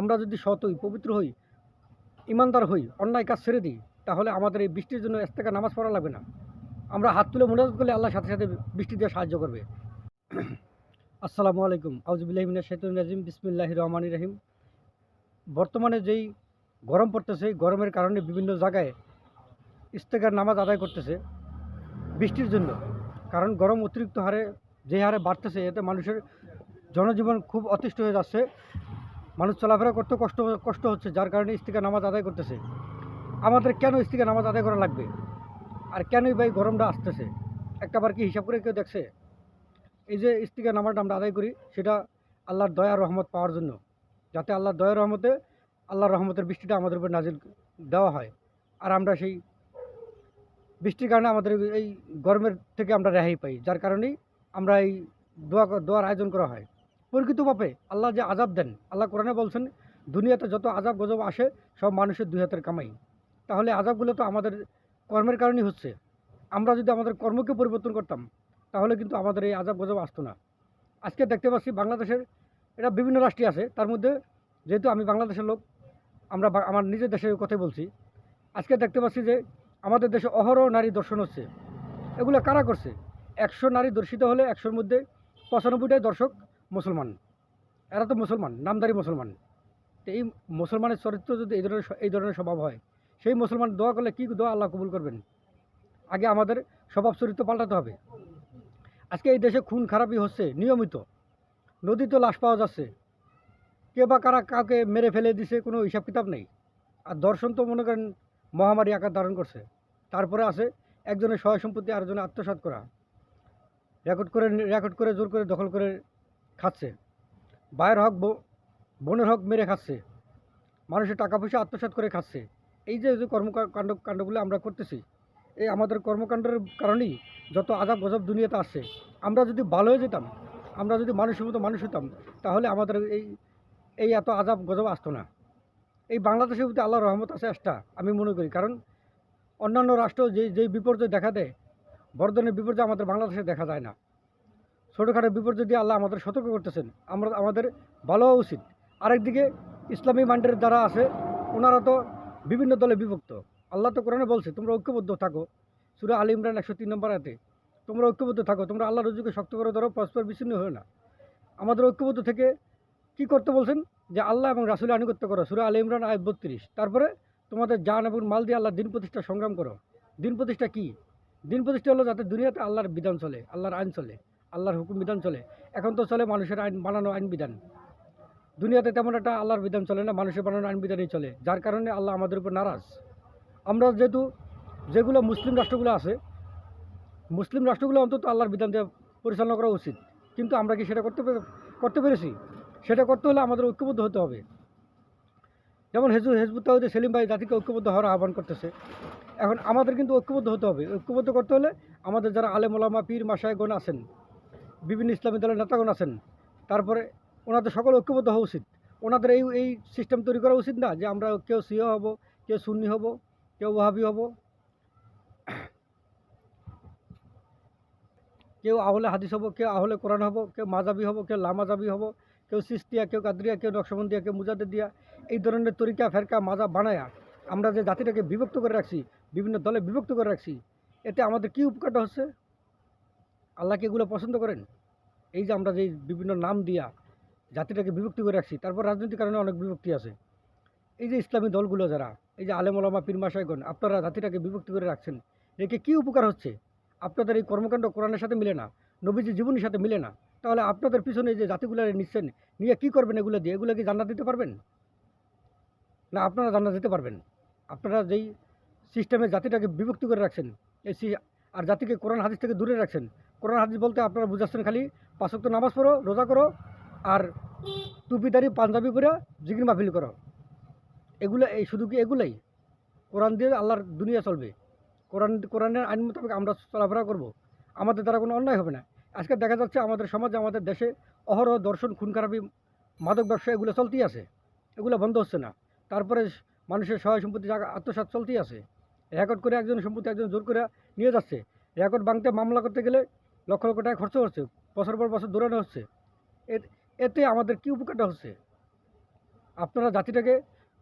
আমরা যদি সৎ হই পবিত্র হই, ইমানদার হই, অন্যায় কাজ ছেড়ে দিই, তাহলে আমাদের এই বৃষ্টির জন্য এর থেকে নামাজ পড়া লাগবে না। আমরা হাত তুলে মোনাজাত করলে আল্লাহ সাথে সাথে বৃষ্টি দিয়ে সাহায্য করবে। আসসালামু আলাইকুম। আউজবিল্লাহিমিনা শেতুন রাজিম। বিসমিল্লাহ রহমান রহিম। বর্তমানে যেই গরম পড়তেছে গরমের কারণে বিভিন্ন জায়গায় ইস্তেকার নামাজ আদায় করতেছে বৃষ্টির জন্য। কারণ গরম অতিরিক্ত হারে যে হারে বাড়তেছে, এতে মানুষের জনজীবন খুব অতিষ্ঠ হয়ে যাচ্ছে। মানুষ চলাফেরা করতে কষ্ট কষ্ট হচ্ছে, যার কারণে ইস্তিকা নামাজ আদায় করতেছে। আমাদের কেন ইস্তিকা নামাজ আদায় করা লাগবে? আর কেনই ভাই গরমটা আসতেছে? একটাবার কি হিসাব করে কেউ দেখছে? এই যে ইস্তিকা নামাজটা আমরা আদায় করি, সেটা আল্লাহর দয়া রহমত পাওয়ার জন্য। যাতে আল্লাহর দয়া রহমতে, আল্লাহর রহমতের বৃষ্টিটা আমাদের উপর নাজিল দেওয়া হয়। আর আমরা সেই বৃষ্টির কারণে আমাদের এই গরমের থেকে আমরা রেহাই পাই, যার কারণেই আমরা এই দোয়া দোয়ার আয়োজন করা হয়। প্রকৃতভাবে আল্লাহ যে আজাব দেন, আল্লাহ কোরআনে বলছেন, দুনিয়াতে যত আজাব গজব আসে, সব মানুষের দুই হাতের কামাই। তাহলে আজাবগুলো তো আমাদের কর্মের কারণেই হচ্ছে। আমরা যদি আমাদের কর্মকে পরিবর্তন করতাম, তাহলে কিন্তু আমাদের এই আজাব গজব আসতো না। আজকে দেখতে পাচ্ছি বাংলাদেশের, এটা বিভিন্ন রাষ্ট্রে আছে, তার মধ্যে যেহেতু আমি বাংলাদেশের লোক, আমরা আমার নিজের দেশের কথাই বলছি। আজকে দেখতে পাচ্ছি যে আমাদের দেশে অহরহ নারী দর্শন হচ্ছে। এগুলো কারা করছে? একশো নারী দর্শিত হলে একশোর মধ্যে পঁচানব্বইটাই দর্শক মুসলমান। এরা তো মুসলমান, নামদারি মুসলমান। তো এই মুসলমানের চরিত্র যদি এই ধরনের এই ধরনের স্বভাব হয়, সেই মুসলমান দোয়া করলে কী দোয়া আল্লাহ কবুল করবেন? আগে আমাদের স্বভাব চরিত্র পাল্টাতে হবে। আজকে এই দেশে খুন খারাপই হচ্ছে, নিয়মিত। নদীতে লাশ পাওয়া যাচ্ছে। কে বা কারা কাউকে মেরে ফেলে দিছে কোনো হিসাব কিতাব নেই। আর দর্শন তো মনে করেন মহামারী আকার ধারণ করছে। তারপরে আছে একজনের সহায় সম্পত্তি, আরেকজনের আত্মসাৎ করা। রেকর্ড করে রেকর্ড করে, জোর করে দখল করে খাচ্ছে। ভাইয়ের হক বোনের হক মেরে খাচ্ছে। মানুষের টাকা পয়সা আত্মসাৎ করে খাচ্ছে। এই যে যে কর্মকাণ্ড কাণ্ডগুলো আমরা করতেছি, এই আমাদের কর্মকাণ্ডের কারণেই যত আজাব গজব দুনিয়াতে আসছে, আমরা যদি ভালো হয়ে যেতাম, আমরা যদি মানুষের মতো মানুষ হতাম, তাহলে আমাদের এই এই এত আজাব গজব আসতো না। এই বাংলাদেশের প্রতি আল্লাহ রহমত আছে একটা, আমি মনে করি। কারণ অন্যান্য রাষ্ট্র যে যেই বিপর্যয় দেখা দেয় বর্ধনের বিপর্যয় আমাদের বাংলাদেশে দেখা যায় না। ছোটোখাটো বিপর্যয় দিয়ে আল্লাহ আমাদের সতর্ক করতেছেন, আমরা আমাদের ভালো হওয়া উচিত। আরেকদিকে ইসলামী মাইন্ডের যারা আছে, ওনারা তো বিভিন্ন দলে বিভক্ত। আল্লাহ তো কোরআনে বলছে, তোমরা ঐক্যবদ্ধ থাকো। সুরা আলী ইমরান একশো তিন নম্বর আতে তোমরা ঐক্যবদ্ধ থাকো, তোমরা আল্লাহ রজুকে শক্ত করে ধরো, পরস্পর বিচ্ছিন্ন হয়ে না। আমাদের ঐক্যবদ্ধ থেকে কি করতে বলছেন? যে আল্লাহ এবং রাসুলের আনুগত্য করো, সুরা আলী ইমরান আয় বত্রিশ। তারপরে তোমাদের জান এবং মাল দিয়ে আল্লাহ দিন প্রতিষ্ঠা সংগ্রাম করো। দিন প্রতিষ্ঠা কী? দিন প্রতিষ্ঠা হলো যাতে দুনিয়াতে আল্লাহর বিধান চলে, আল্লাহর আইন চলে। আল্লাহর হুকুম, বিধান চলে। এখন তো চলে মানুষের আইন, বানানো আইন বিধান। দুনিয়াতে তেমন একটা আল্লাহর বিধান চলে না, মানুষের বানানো আইন বিধানই চলে। যার কারণে আল্লাহ আমাদের উপর নারাজ। আমরা যেহেতু, যেগুলো মুসলিম রাষ্ট্রগুলো আছে, মুসলিম রাষ্ট্রগুলো অন্তত আল্লাহর বিধান দিয়ে পরিচালনা করা উচিত। কিন্তু আমরা কি সেটা করতে করতে পেরেছি? সেটা করতে হলে আমাদের ঐক্যবদ্ধ হতে হবে। যেমন হেজু, হেজবুত সেলিম ভাই জাতিকে ঐক্যবদ্ধ হওয়ার আহ্বান করতেছে। এখন আমাদের কিন্তু ঐক্যবদ্ধ হতে হবে। ঐক্যবদ্ধ করতে হলে আমাদের যারা আলেম ওলামা, পীর, মাসায়গণ আছেন বিভিন্ন ইসলামী দলের নেতাগণ আছেন। তারপরে ওনাদের সকল ঐক্যবদ্ধ হওয়া উচিত। ওনাদের এই এই সিস্টেম তৈরি করা উচিত না যে আমরা কেউ সিও হব, কেউ সুন্নি হব, কেউ ওহাবি হব। কেউ আহলে হাদিস হব, কেউ আহলে কোরআন হব, কেউ মাজাবি হব, কেউ লামাজাবি হব, কেউ সিস্তিয়া, কেউ কাদরিয়া, কেউ নকশবন্দিয়া, কেউ মুজাদের দিয়া এই ধরনের তরিকা, ফেরকা মাজা বানায়া আমরা যে জাতিটাকে বিভক্ত করে রাখছি, বিভিন্ন দলে বিভক্ত করে রাখছি, এতে আমাদের কী উপকারটা হচ্ছে? আল্লাহ কি এগুলো পছন্দ করেন? এই যে আমরা যে বিভিন্ন নাম দিয়া জাতিটাকে বিভক্তি করে রাখছি, তারপর রাজনৈতিক কারণে অনেক বিভক্তি আছে। এই যে ইসলামী দলগুলো যারা, এই যে আলেম ওলামা পীরমাশাইগণ আপনারা জাতিটাকে বিভক্তি করে রাখছেন, একে কী উপকার হচ্ছে? আপনাদের এই কর্মকাণ্ড কোরআনের সাথে মিলে না, নবীজি জীবনের সাথে মিলে না, তাহলে আপনাদের পিছনে যে জাতিগুলো নিচ্ছেন, নিয়ে কী করবেন এগুলো দিয়ে? এগুলো কি জান্নাত দিতে পারবেন? না, আপনারা জান্নাত দিতে পারবেন। আপনারা যেই সিস্টেমে জাতিটাকে বিভক্তি করে রাখছেন, এই আর জাতিকে কোরআন হাদিস থেকে দূরে রাখছেন। কোরআন হাদিস বলতে আপনারা বুঝাচ্ছেন খালি পাঁচক নামাজ পড়ো, রোজা করো, আর টুপিদারি পাঞ্জাবি পরে জিগির মাহফিল করো। এগুলো এই শুধু কি এগুলাই? কোরআন দিয়ে আল্লাহর দুনিয়া চলবে। কোরআন, কোরআনের আইন মোতাবেক আমরা চলাফেরা করব। আমাদের দ্বারা কোনো অন্যায় হবে না। আজকে দেখা যাচ্ছে আমাদের সমাজে, আমাদের দেশে অহরহ দর্শন, খুন, খারাপি, মাদক ব্যবসা এগুলো চলতেই আছে। এগুলো বন্ধ হচ্ছে না। তারপরে মানুষের সহায় সম্পত্তি জায়গা আত্মসাৎ চলতেই আছে। রেকর্ড করে একজন সম্পত্তি একজন জোর করে নিয়ে যাচ্ছে। রেকর্ড ভাঙতে মামলা করতে গেলে লক্ষ লক্ষ টাকা খরচ হচ্ছে, বছর পর বছর দৌড়ানো হচ্ছে। এতে আমাদের কী উপকারটা হচ্ছে? আপনারা জাতিটাকে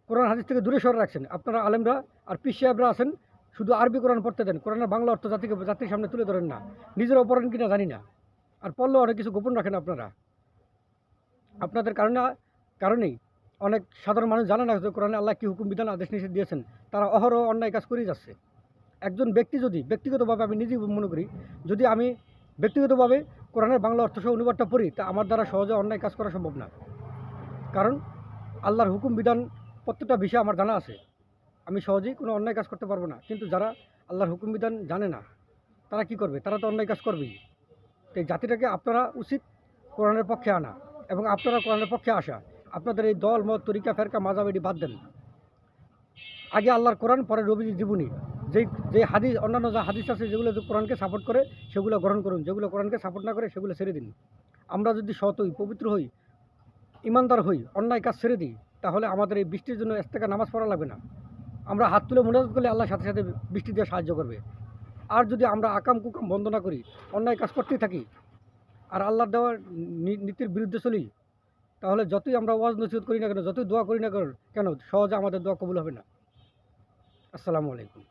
কোরআন হাদিস থেকে দূরে সরে রাখছেন। আপনারা আলেমরা আর পিস সাহেবরা আছেন, শুধু আরবি কোরআন পড়তে দেন। কোরআনের বাংলা অর্থ জাতিকে জাতির সামনে তুলে ধরেন না। নিজের পড়েন কিনা জানি না। আর পড়লেও অনেক কিছু গোপন রাখেন আপনারা। আপনাদের কারণে কারণেই অনেক সাধারণ মানুষ জানে না যে কোরআনে আল্লাহ কী হুকুম, বিধান, আদেশ, নিষেধ দিয়েছেন। তারা অহরহ অন্যায় কাজ করেই যাচ্ছে। একজন ব্যক্তি যদি ব্যক্তিগতভাবে আমি নিজেই মনে করি, যদি আমি ব্যক্তিগতভাবে কোরআনের বাংলা অর্থ সহ অনুবাদটা পড়ি, তা আমার দ্বারা সহজে অন্যায় কাজ করা সম্ভব না। কারণ আল্লাহর হুকুম, বিধান, প্রত্যেকটা বিষয় আমার জানা আছে। আমি সহজেই কোনো অন্যায় কাজ করতে পারব না। কিন্তু যারা আল্লাহর হুকুম, বিধান জানে না, তারা কি করবে? তারা তো অন্যায় কাজ করবেই। তো এই জাতিটাকে আপনারা উচিত কোরআনের পক্ষে আনা এবং আপনারা কোরআনের পক্ষে আসা। আপনাদের এই দল, মত, তরিকা, ফেরকা মাজাব এটি বাদ দেন। আগে আল্লাহর কোরআন, পরে রবিজির জীবনী। যেই যে হাদিস অন্যান্য যা হাদিস আছে, যেগুলো কোরআনকে সাপোর্ট করে, সেগুলো গ্রহণ করুন। যেগুলো কোরআনকে সাপোর্ট না করে, সেগুলো ছেড়ে দিন। আমরা যদি সৎ হই, পবিত্র হই, ইমানদার হই, অন্যায় কাজ ছেড়ে দিই, তাহলে আমাদের এই বৃষ্টির জন্য থেকে নামাজ পড়া লাগবে না। আমরা হাত তুলে মোনাজাত করলে আল্লাহ সাথে সাথে বৃষ্টি দিয়ে সাহায্য করবে। আর যদি আমরা আকাম কুকাম বন্ধ না করি, অন্যায় কাজ করতেই থাকি, আর আল্লাহর দেওয়ার নীতির বিরুদ্ধে চলি তাহলে যতই আমরা ওয়াজ নসিহত করি না কেন, যতই দোয়া করি না কেন কেন সহজে আমাদের দোয়া কবুল হবে না। আসসালামু আলাইকুম।